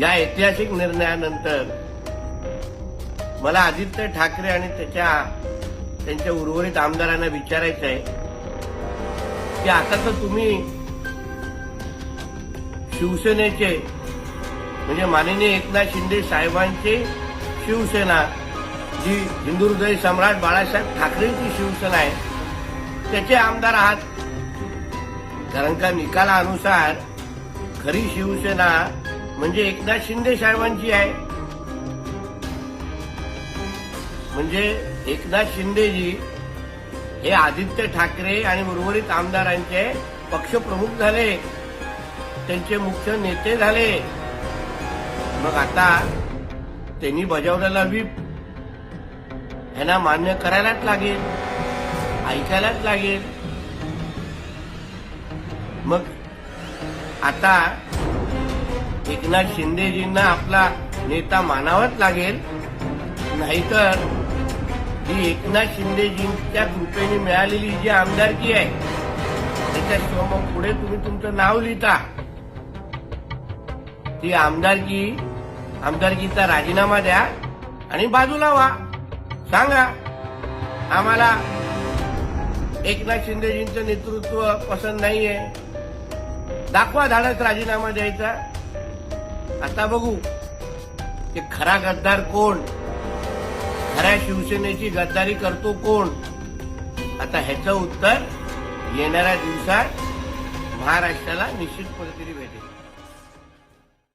या ऐतिहासिक निर्णयानंतर मला आदित्य ठाकरे आणि त्याच्या त्यांच्या उर्वरित आमदारांना विचारायचं आहे की आता तर तुम्ही शिवसेनेचे म्हणजे माननीय एकनाथ शिंदे साहेबांची शिवसेना जी हिंदू हृदय सम्राट बाळासाहेब ठाकरेंची शिवसेना आहे त्याचे आमदार आहात. कारण का निकालानुसार खरी शिवसेना म्हणजे एकनाथ शिंदे साहेबांची आहे. म्हणजे एकनाथ शिंदेजी हे आदित्य ठाकरे आणि उर्वरित आमदारांचे पक्षप्रमुख झाले. त्यांचे मुख्य नेते झाले. मग आता त्यांनी बजावलेला व्हीप यांना मान्य करायलाच लागेल ऐकायलाच लागेल. मग आता एकनाथ शिंदेजींना आपला नेता मानावाच लागेल. नाहीतर ही एकनाथ शिंदेजींच्या कृपेने मिळालेली जी आमदारकी आहे त्याच्याशिवाय मग पुढे तुम्ही तुमचं नाव लिहिता. ती आमदारकी आमदारकीचा राजीनामा द्या आणि बाजूला व्हा. सांगा आम्हाला एकनाथ शिंदेजींचं नेतृत्व पसंत नाहीये. दाखवा धाडस राजीनामा द्यायचा. आता बघू ते खरा गद्दार कोण? खऱ्या शिवसेनेची गद्दारी करतो कोण? आता ह्याचं उत्तर येणाऱ्या दिवसात महाराष्ट्राला निश्चित पद्धतीने भेटेल.